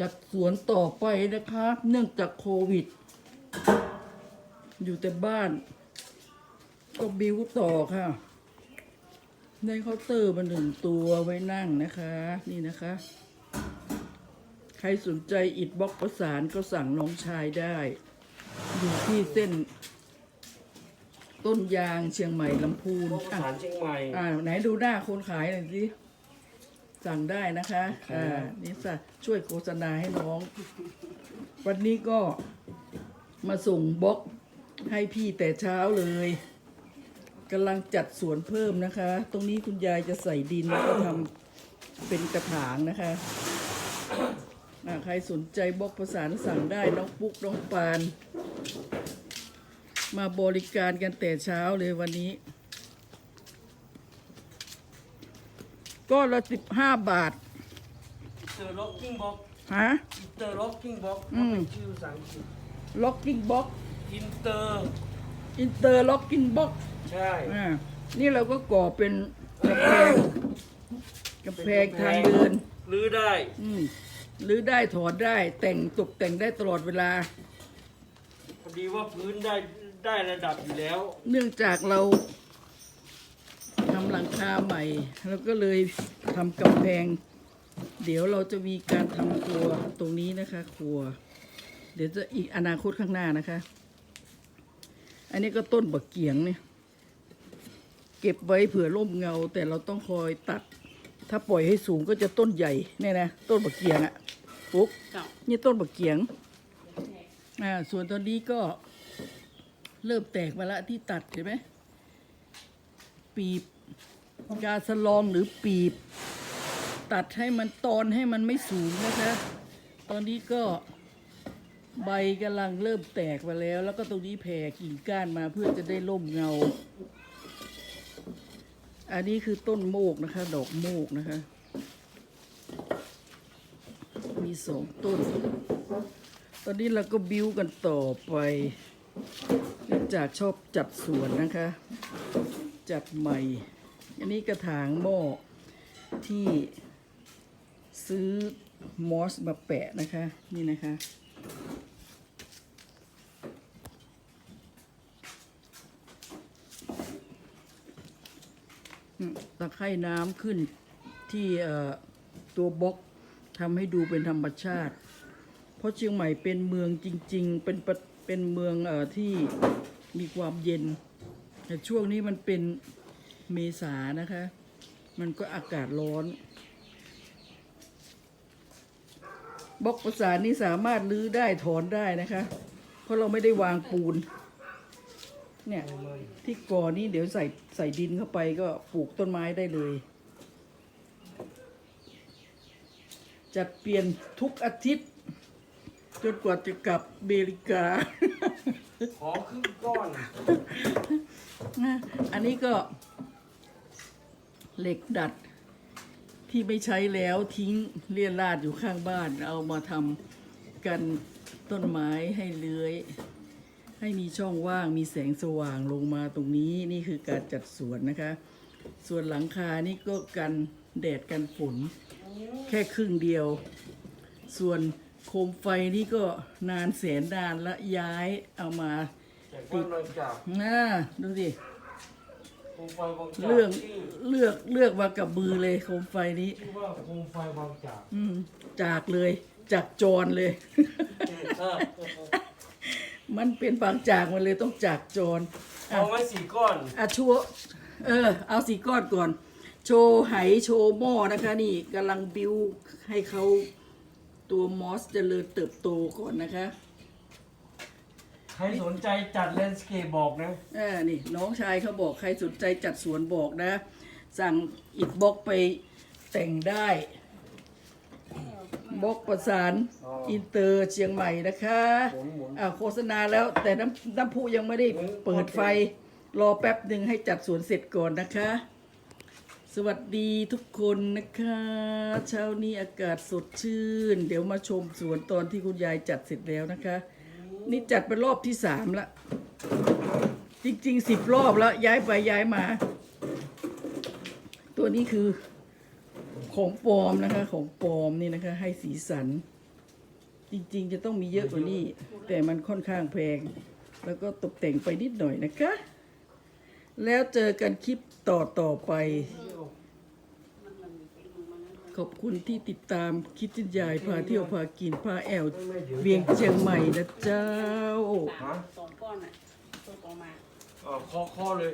จัดสวนต่อไปนะครับ เนื่องจากโควิด อยู่แต่บ้าน ก็บิวต่อค่ะได้เคาน์เตอร์มาหนึ่งตัวไว้นั่งนะคะ นี่นะคะ ใครสนใจอิดบล็อกประสานก็สั่งน้องชายได้ อยู่ที่เส้น ต้นยางเชียงใหม่ลำพูนพวกอะสารเชียงใหม่ อ่าไหนดูหน้าคนขายหน่อยสิ สั่งได้นะคะอ่านี่สะช่วยโฆษณาให้น้อง วันนี้ก็มาส่งบล็อกให้พี่แต่เช้าเลยกำลังจัดสวนเพิ่มนะคะ ตรงนี้คุณยายจะใส่ดินแล้วก็ทำเป็นกระถางนะคะอ่าใครสนใจบล็อกประสานสั่งได้น้องปุ๊กน้องปาน มาบริการกันแต่เช้าเลยวันนี้ ก็ละสิบห้าบาท เตอร์ล็อกกิ้งบ็อกฮะ อินเตอร์ล็อกกิ้งบ็อกอืม ชื่อภาษาอังกฤษล็อกกิ้งบ็อกอินเตอร์ อินเตอร์ล็อกกิ้งบ็อกใช่อ่านี่เราก็ก่อเป็นกำแพงกำแพงทางเดิน หรือได้ อืมหรือได้ถอดได้แต่งตกแต่งได้ตลอดเวลา พอดีว่าพื้นได้ได้ระดับอยู่แล้ว เนื่องจากเราทำหลั งคาใหม่เราก็เลยทำกำแพง เดี๋ยวเราจะมีการทำครัวตรงนี้นะคะ ครัว เดี๋ยวจะอีกอนาคตข้างหน้านะคะ อันนี้ก็ต้นบักเกียงเนี่ย เก็บไว้เผื่อร่มเงา แต่เราต้องคอยตัด ถ้าปล่อยให้สูงก็จะต้นใหญ่เนี่ยนะต้นบักเกียงอะปุ๊กนี่ต้นบักเกียงอ่าส่วนตอนนี้ก็เริ่มแตกมาละที่ตัดเห็นไหมปีบ กาสลองหรือปีบ ตัดให้มันตอนให้มันไม่สูงนะคะ ตอนนี้ก็ใบกำลังเริ่มแตกมาแล้ว แล้วก็ตรงนี้แผ่กิ่งก้านมาเพื่อจะได้ร่มเงา อันนี้คือต้นโมกนะคะ ดอกโมกนะคะ มีสองต้น ตอนนี้เราก็บิ้วกันต่อไปเนื่องจากชอบจัดสวนนะคะ จัดใหม่ นนี้กระถางหม้อที่ซื้อมอสมาแปะนะคะ นี่นะคะ ตะไคร่น้ำขึ้นที่ตัวบล็อกทำให้ดูเป็นธรรมชาติ เพราะเชียงใหม่เป็นเมืองจริง ๆ เป็นเป็นเมืองอที่มีความเย็น แต่ช่วงนี้มันเป็น เมษานะคะ มันก็อากาศร้อน บล็อกประสานนี่สามารถลื้อได้ถอนได้นะคะ เพราะเราไม่ได้วางปูน เนี่ยที่ก่อนี่เดี๋ยวใส่ใส่ดินเข้าไปก็ปลูกต้นไม้ได้เลยจัดเปลี่ยนทุกอาทิตย์ จนกว่าจะกลับอเมริกา ขอครึ่งก้อน อันนี้ก็ เหล็กดัดที่ไม่ใช้แล้วทิ้งเลี่ยราดอยู่ข้างบ้าน เอามาทำกันต้นไม้ให้เลื้อย ให้มีช่องว่างมีแสงสว่างลงมาตรงนี้นี่คือการจัดสวนนะคะ ส่วนหลังคานี่ก็กันแดดกันฝนแค่ครึ่งเดียว ส่วนโคมไฟนี่ก็นานแสนนานละย้ายเอามาแต่ก้อนบางจากน่าดูสิ เรื่องชื่อเลือกเลือกมากับมือเลยโคมไฟนี้ชื่อว่าโคมไฟบางจากอืมจากเลย จากจรเลยเออมันเป็นบางจากมันเลยต้องจากจรเอาไว้สี่ก้อนอะชัวเออ เอาสีก้อนก่อน โชว์ไหโชว์หม้อนะคะ นี่กำลังบิวให้เขาตัวมอสเจริญเติบโตก่อนนะคะ ใครสนใจจัดแลนด์สเคปบอกนะเออนี่น้องชายเขาบอกใครสนใจจัดสวนบอกนะ สั่งอิฐบล็อกไปแต่งได้บล็อกประสานอ๋ออิอินเตอร์เชียงใหม่นะคะหมุนหมุนอ่าโฆษณาแล้วแต่น้ำน้ำพุยังไม่ได้เปิดไฟ รอแป๊บหนึ่งให้จัดสวนเสร็จก่อนนะคะ สวัสดีทุกคนนะคะ เช้านี้อากาศสดชื่น เดี๋ยวมาชมสวนตอนที่คุณยายจัดเสร็จแล้วนะคะ นี่จัดเป็นรอบที่สามละจริงๆสิบรอบแล้ว ย้ายไปย้ายมา ตัวนี้คือของปลอมนะคะ ของปลอมนี่นะคะ ให้สีสัน จริงๆจะต้องมีเยอะกว่านี้ แต่มันค่อนข้างแพง แล้วก็ตกแต่งไปนิดหน่อยนะคะ แล้วเจอกันคลิปต่อต่อไป ขอบคุณที่ติดตามคิดจินยายพาเที่ยวพากินพาแอวเวียงเชียงใหม่นะเจ้าฮะสองก้อนอะตัวต่อมาอ่าข้อข้อเลย